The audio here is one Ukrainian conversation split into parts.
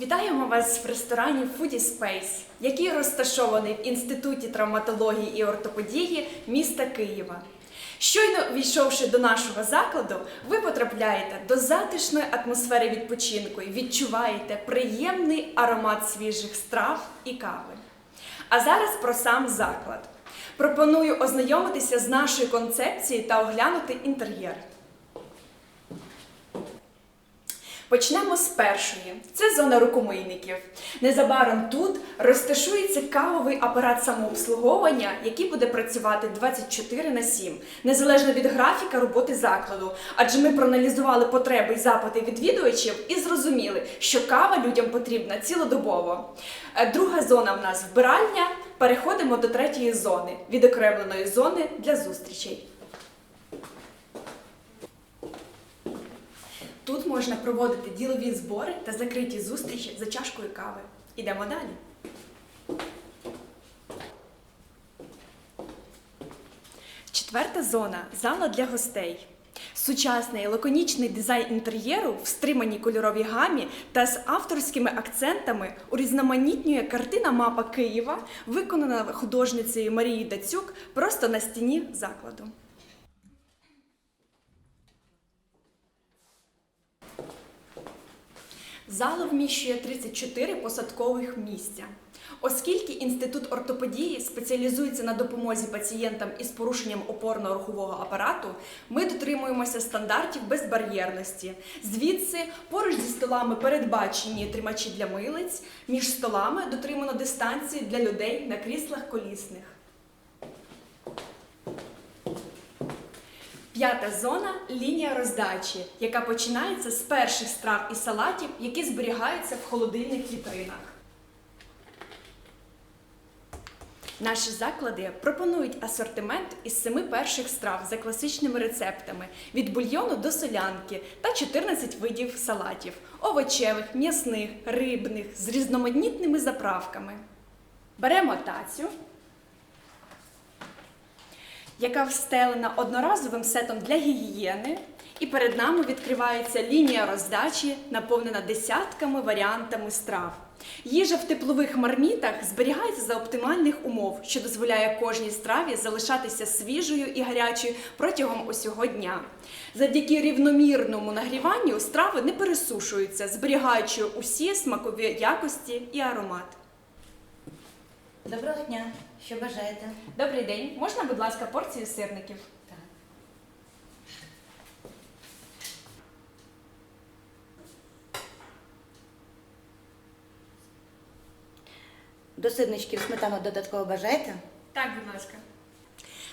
Вітаємо вас в ресторані Foodie Space, який розташований в Інституті травматології і ортопедії міста Києва. Щойно війшовши до нашого закладу, ви потрапляєте до затишної атмосфери відпочинку і відчуваєте приємний аромат свіжих страв і кави. А зараз про сам заклад. Пропоную ознайомитися з нашою концепцією та оглянути інтер'єр. Почнемо з першої. Це зона рукомийників. Незабаром тут розташується кавовий апарат самообслуговування, який буде працювати 24 на 7, незалежно від графіка роботи закладу. Адже ми проаналізували потреби і запити відвідувачів і зрозуміли, що кава людям потрібна цілодобово. Е, Друга зона в нас вбиральня. Переходимо до третьої зони, відокремленої зони для зустрічей. Тут можна проводити ділові збори та закриті зустрічі за чашкою кави. Ідемо далі. Четверта зона зала для гостей. Сучасний лаконічний дизайн інтер'єру в стриманій кольоровій гамі та з авторськими акцентами урізноманітнює картина мапа Києва, виконана художницею Марією Дацюк просто на стіні закладу. Зала вміщує 34 посадкових місця. Оскільки інститут ортопедії спеціалізується на допомозі пацієнтам із порушенням опорно-рухового апарату, ми дотримуємося стандартів безбар'єрності. Звідси поруч зі столами передбачені тримачі для милиць, між столами дотримано дистанції для людей на кріслах колісних. П'ята зона лінія роздачі, яка починається з перших страв і салатів, які зберігаються в холодильних вітринах. Наші заклади пропонують асортимент із семи перших страв за класичними рецептами від бульйону до солянки та 14 видів салатів овочевих, м'ясних, рибних з різноманітними заправками. Беремо тацю, яка встелена одноразовим сетом для гігієни, і перед нами відкривається лінія роздачі, наповнена десятками варіантами страв. Їжа в теплових мармітах зберігається за оптимальних умов, що дозволяє кожній страві залишатися свіжою і гарячою протягом усього дня. Завдяки рівномірному нагріванню страви не пересушуються, зберігаючи усі смакові якості і аромат. Доброго дня. Що бажаєте? Добрий день, можна, будь ласка, порцію сирників? Так. До сирничків сметану додатково бажаєте? Так, будь ласка.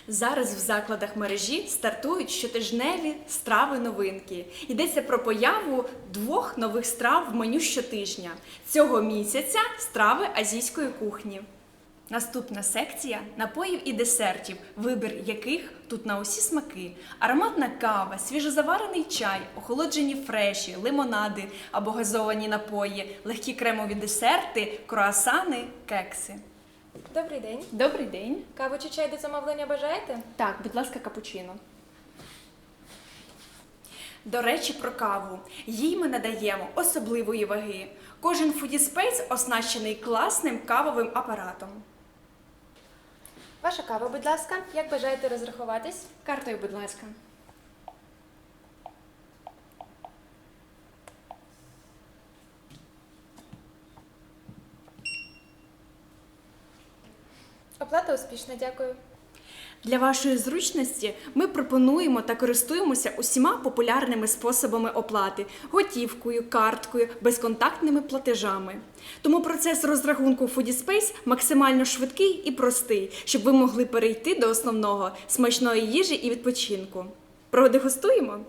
Зараз в закладах мережі стартують щотижневі страви новинки. Йдеться про появу двох нових страв в меню щотижня. Цього місяця страви азійської кухні. Наступна секція напоїв і десертів, вибір яких тут на усі смаки: ароматна кава, свіжозаварений чай, охолоджені фреші, лимонади або газовані напої, легкі кремові десерти, круасани, кекси. Добрий день. Добрий день. Каву чи чай до замовлення бажаєте? Так, будь ласка, капучино. До речі, про каву. Їй ми надаємо особливої ваги. Кожен фудіспейс оснащений класним кавовим апаратом. Ваша кава, будь ласка. Як бажаєте розрахуватись? Картою, будь ласка. Оплата успішна, дякую. Для вашої зручності ми пропонуємо та користуємося усіма популярними способами оплати готівкою, карткою, безконтактними платежами. Тому процес розрахунку Foodispace максимально швидкий і простий, щоб ви могли перейти до основного смачної їжі і відпочинку. Продегустуємо?